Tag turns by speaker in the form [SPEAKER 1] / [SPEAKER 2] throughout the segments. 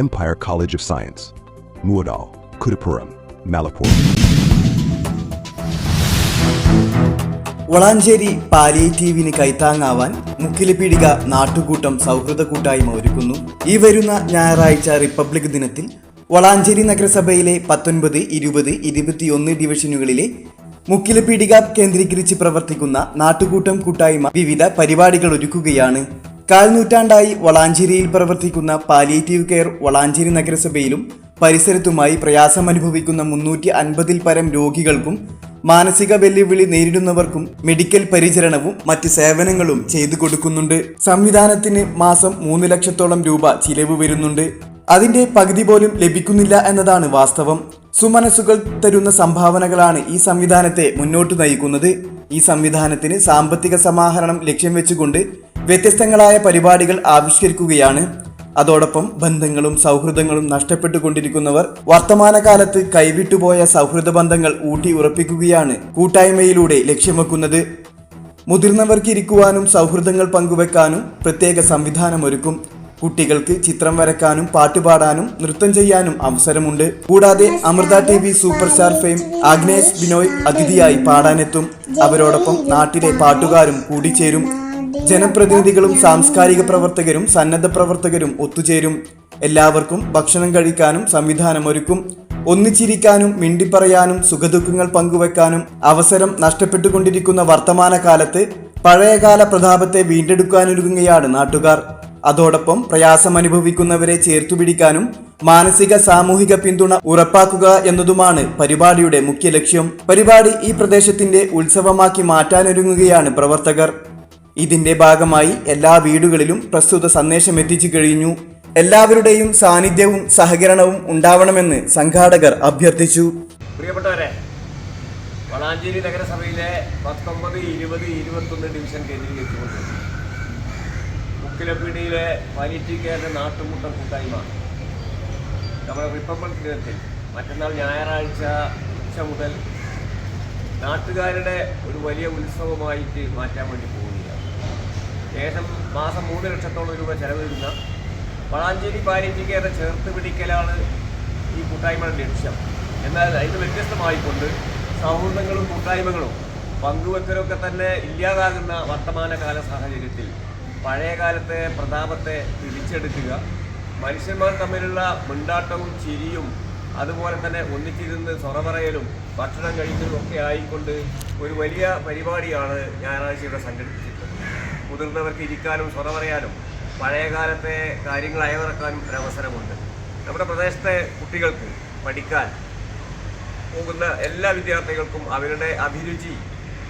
[SPEAKER 1] Empire College of Science. Muadal, Kudapuram, Malapur.
[SPEAKER 2] Valanchery പാലിയേറ്റീവിന് കൈത്താങ്ങാവാൻ Mukkilipeedika നാട്ടുകൂട്ടം സൗഹൃദ കൂട്ടായ്മ ഒരുക്കുന്നു ഈ വരുന്ന ഞായറാഴ്ച റിപ്പബ്ലിക് ദിനത്തിൽ വളാഞ്ചേരി നഗരസഭയിലെ പത്തൊൻപത് ഇരുപത് ഇരുപത്തിയൊന്ന് ഡിവിഷനുകളിലെ മുക്കിലിപ്പീടിക കേന്ദ്രീകരിച്ച് പ്രവർത്തിക്കുന്ന നാട്ടുകൂട്ടം കൂട്ടായ്മ വിവിധ പരിപാടികൾ ഒരുക്കുകയാണ് കാൽനൂറ്റാണ്ടായി വളാഞ്ചേരിയിൽ പ്രവർത്തിക്കുന്ന പാലിയേറ്റീവ് കെയർ വളാഞ്ചേരി നഗരസഭയിലും പരിസരത്തുമായി പ്രയാസം അനുഭവിക്കുന്ന മുന്നൂറ്റി അൻപതിൽ പരം രോഗികൾക്കും മാനസിക വെല്ലുവിളി നേരിടുന്നവർക്കും മെഡിക്കൽ പരിചരണവും മറ്റ് സേവനങ്ങളും ചെയ്തു കൊടുക്കുന്നുണ്ട്. സംവിധാനത്തിന് മാസം മൂന്ന് ലക്ഷത്തോളം രൂപ ചിലവ് വരുന്നുണ്ട്. അതിന്റെ പകുതി പോലും ലഭിക്കുന്നില്ല എന്നതാണ് വാസ്തവം. സുമനസ്സുകൾ തരുന്ന സംഭാവനകളാണ് ഈ സംവിധാനത്തെ മുന്നോട്ട് നയിക്കുന്നത്. ഈ സംവിധാനത്തിന് സാമ്പത്തിക സമാഹരണം ലക്ഷ്യം വെച്ചുകൊണ്ട് വ്യത്യസ്തങ്ങളായ പരിപാടികൾ ആവിഷ്കരിക്കുകയാണ്. അതോടൊപ്പം ബന്ധങ്ങളും സൗഹൃദങ്ങളും നഷ്ടപ്പെട്ടുകൊണ്ടിരിക്കുന്നവർ വർത്തമാനകാലത്ത് കൈവിട്ടുപോയ സൗഹൃദ ബന്ധങ്ങൾ ഊട്ടി ഉറപ്പിക്കുകയാണ് കൂട്ടായ്മയിലൂടെ ലക്ഷ്യമെക്കുന്നത് മുതിർന്നവർക്ക് ഇരിക്കുവാനും സൗഹൃദങ്ങൾ പങ്കുവെക്കാനും പ്രത്യേക സംവിധാനമൊരുക്കും. കുട്ടികൾക്ക് ചിത്രം വരക്കാനും പാട്ടുപാടാനും നൃത്തം ചെയ്യാനും അവസരമുണ്ട്. കൂടാതെ Amrita T V super star fame Agnes Binoy അതിഥിയായി പാടാനെത്തും. അവരോടൊപ്പം നാട്ടിലെ പാട്ടുകാരും കൂടിച്ചേരും. ജനപ്രതിനിധികളും സാംസ്കാരിക പ്രവർത്തകരും സന്നദ്ധ പ്രവർത്തകരും ഒത്തുചേരും. എല്ലാവർക്കും ഭക്ഷണം കഴിക്കാനും സംവിധാനമൊരുക്കും ഒന്നിച്ചിരിക്കാനും മിണ്ടിപ്പറയാനും സുഖദുഃഖങ്ങൾ പങ്കുവെക്കാനും അവസരം നഷ്ടപ്പെട്ടുകൊണ്ടിരിക്കുന്ന വർത്തമാനകാലത്ത് പഴയകാല പ്രതാപത്തെ വീണ്ടെടുക്കാനൊരുങ്ങുകയാണ് നാട്ടുകാർ. അതോടൊപ്പം പ്രയാസം പ്രയാസമനുഭവിക്കുന്നവരെ ചേർത്തുപിടിക്കാനും മാനസിക സാമൂഹിക പിന്തുണ ഉറപ്പാക്കുക എന്നതുമാണ് പരിപാടിയുടെ മുഖ്യ ലക്ഷ്യം പരിപാടി ഈ പ്രദേശത്തിന്റെ ഉത്സവമാക്കി മാറ്റാനൊരുങ്ങുകയാണ് പ്രവർത്തകർ. ഇതിന്റെ ഭാഗമായി എല്ലാ വീടുകളിലും പ്രസ്തുത സന്ദേശം എത്തിച്ചു കഴിഞ്ഞു. എല്ലാവരുടെയും സാന്നിധ്യവും സഹകരണവും ഉണ്ടാവണമെന്ന് സംഘാടകർ അഭ്യർത്ഥിച്ചു.
[SPEAKER 3] പ്രിയപ്പെട്ടവരെ വളാഞ്ചേരി നഗരസഭയിലെ പത്തൊമ്പത് ഇരുപത് ഇരുപത്തൊന്ന് ഡിവിഷൻ കേന്ദ്രീകരിച്ചുകൊണ്ട് മുക്കിലപ്പീടിയിലെ പാലിറ്റീവ് കെയറിന്റെ നാട്ടുമുട്ടം കൂട്ടായ്മ. നമ്മുടെ റിപ്പബ്ലിക് ദിനത്തിൽ മറ്റന്നാൾ ഞായറാഴ്ച ഉച്ച മുതൽ നാട്ടുകാരുടെ ഒരു വലിയ ഉത്സവമായിട്ട് മാറ്റാൻ വേണ്ടി പോവുകയാണ് ഏകദേശം മാസം മൂന്ന് ലക്ഷത്തോളം രൂപ ചെലവിടുന്ന വളാഞ്ചേരി പാലിറ്റീവ് കെയറെ ചേർത്ത് പിടിക്കലാണ് ഈ കൂട്ടായ്മയുടെ ലക്ഷ്യം. എന്നാൽ ഇത് വ്യത്യസ്തമായിക്കൊണ്ട് സൗഹൃദങ്ങളും കൂട്ടായ്മകളും പങ്കുവെക്കലൊക്കെ തന്നെ ഇല്ലാതാകുന്ന വർത്തമാനകാല സാഹചര്യത്തിൽ പഴയകാലത്തെ പ്രതാപത്തെ തിരിച്ചെടുക്കുക മനുഷ്യന്മാർ തമ്മിലുള്ള മിണ്ടാട്ടവും ചിരിയും അതുപോലെ തന്നെ ഒന്നിച്ചിരുന്ന് സൊറ പറയലും ഭക്ഷണം കഴിക്കലും ഒക്കെ ആയിക്കൊണ്ട് ഒരു വലിയ പരിപാടിയാണ് ഞായറാഴ്ച ഇവിടെ സംഘടിപ്പിച്ചിട്ടുള്ളത്. മുതിർന്നവർക്ക് ഇരിക്കാനും സ്വത പറയാനും പഴയകാലത്തെ കാര്യങ്ങൾ അയവിറക്കാനും ഒരവസരമുണ്ട്. നമ്മുടെ പ്രദേശത്തെ കുട്ടികൾക്ക് പഠിക്കാൻ പോകുന്ന എല്ലാ വിദ്യാർത്ഥികൾക്കും അവരുടെ അഭിരുചി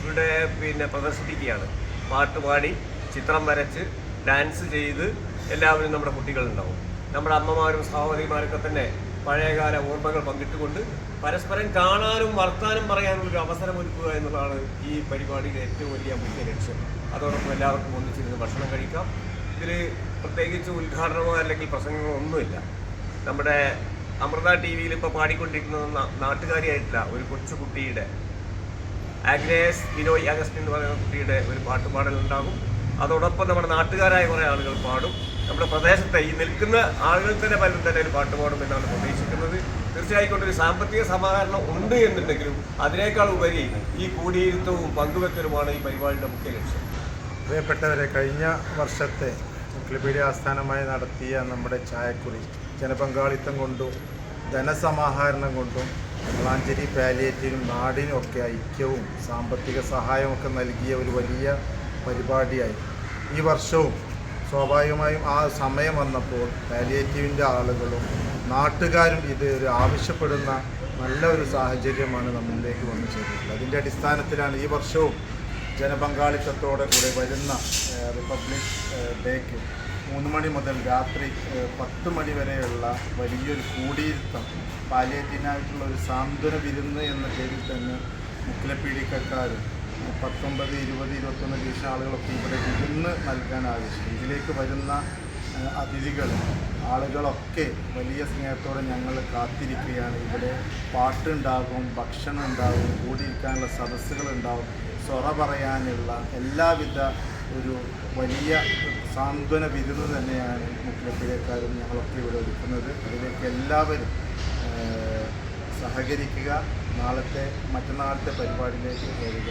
[SPEAKER 3] ഇവിടെ പിന്നെ പ്രദർശിപ്പിക്കുകയാണ്. പാട്ട് പാടി ചിത്രം വരച്ച് ഡാൻസ് ചെയ്ത് എല്ലാവരും നമ്മുടെ കുട്ടികളുണ്ടാവും. നമ്മുടെ അമ്മമാരും സഹോദരിമാരൊക്കെ തന്നെ പഴയകാല ഓർമ്മകൾ പങ്കിട്ടുകൊണ്ട് പരസ്പരം കാണാനും വർത്താനം ഒരു അവസരം ഒരുക്കുക എന്നുള്ളതാണ് ഈ പരിപാടിയുടെ ഏറ്റവും വലിയ മുഖ്യ ലക്ഷ്യം. അതോടൊപ്പം എല്ലാവർക്കും ഒന്നിച്ചിരുന്ന് ഭക്ഷണം കഴിക്കാം. ഇതിൽ പ്രത്യേകിച്ച് ഉദ്ഘാടനമോ അല്ലെങ്കിൽ പ്രസംഗങ്ങളോ ഒന്നുമില്ല. നമ്മുടെ അമൃത ടി വിയിൽ ഇപ്പോൾ പാടിക്കൊണ്ടിരിക്കുന്നത് നാട്ടുകാരിയായിട്ടില്ല ഒരു കൊച്ചുകുട്ടിയുടെ ആഗ്നേസ് ബിനോയ് അഗസ്റ്റിൻ എന്ന് പറയുന്ന കുട്ടിയുടെ ഒരു പാട്ടുപാടലുണ്ടാകും. അതോടൊപ്പം നമ്മുടെ നാട്ടുകാരായ കുറേ ആളുകൾ പാടും. നമ്മുടെ പ്രദേശത്തെ ഈ നിൽക്കുന്ന ആളുകൾ തന്നെ പലരും തന്നെ ഒരു പാട്ട് പാടുമെന്നാണ് പ്രതീക്ഷിക്കുന്നത്. തീർച്ചയായിക്കൊണ്ട് ഒരു സാമ്പത്തിക സമാഹരണം ഉണ്ട് എന്നുണ്ടെങ്കിലും അതിനേക്കാൾ ഉപരി ഈ കൂടിയിരുത്തവും പങ്കുവെക്കലുമാണ് ഈ പരിപാടിയുടെ മുഖ്യ ലക്ഷ്യം.
[SPEAKER 4] പ്രിയപ്പെട്ടവരെ കഴിഞ്ഞ വർഷത്തെ മുക്ലിപീഡിയ ആസ്ഥാനമായി നടത്തിയ നമ്മുടെ ചായക്കുറി ജനപങ്കാളിത്തം കൊണ്ടും ധനസമാഹരണം കൊണ്ടും വളാഞ്ചേരി പാലിയേറ്റിനും നാടിനും ഒക്കെ ഐക്യവും സാമ്പത്തിക സഹായമൊക്കെ നൽകിയ ഒരു വലിയ പരിപാടിയായി. ഈ വർഷവും സ്വാഭാവികമായും ആ സമയം വന്നപ്പോൾ പാലിയേറ്റീവിന്റെ ആളുകളും നാട്ടുകാരും ഇത് ഒരു ആവശ്യപ്പെടുന്ന നല്ല ഒരു സാഹചര്യമാണ് നമ്മളിലേക്ക് വന്നു ചേർന്നിട്ടുള്ളത്. അതിന്റെ അടിസ്ഥാനത്തിലാണ് ഈ വർഷവും ജനപങ്കാളിത്തത്തോടെ കൂടെ വരുന്ന റിപ്പബ്ലിക് ഡേക്ക് മൂന്ന് മണി മുതൽ രാത്രി പത്ത് മണി വരെയുള്ള വലിയൊരു കൂടിയിരുത്തം പാലിയേറ്റീനായിട്ടുള്ള ഒരു സാന്ത്വന വിരുന്ന് എന്ന പേരിൽ തന്നെ മുക്കിലപ്പീഡിക്കക്കാരും പത്തൊമ്പത് ഇരുപത് ഇരുപത്തൊന്ന് ലക്ഷം ആളുകളൊക്കെ ഇവിടെ ഇരുന്ന് നൽകാൻ ആവശ്യം. ഇതിലേക്ക് വരുന്ന അതിഥികൾ ആളുകളൊക്കെ വലിയ സ്നേഹത്തോടെ ഞങ്ങൾ കാത്തിരിക്കുകയാണ്. ഇവിടെ പാട്ടുണ്ടാകും ഭക്ഷണം ഉണ്ടാകും കൂടിയിരിക്കാനുള്ള സദസ്സുകളുണ്ടാവും സൊറ പറയാനുള്ള എല്ലാവിധ ഒരു വലിയ സാന്ത്വന വിരുന്ന് തന്നെയാണ് മുക്കിലപ്പിഴക്കാരും ഞങ്ങളൊക്കെ ഇവിടെ ഒരുക്കുന്നത്. അതിലേക്ക് എല്ലാവരും സഹകരിക്കുക. നാളത്തെ മറ്റന്നാളത്തെ പരിപാടിയിലേക്ക് വരിക.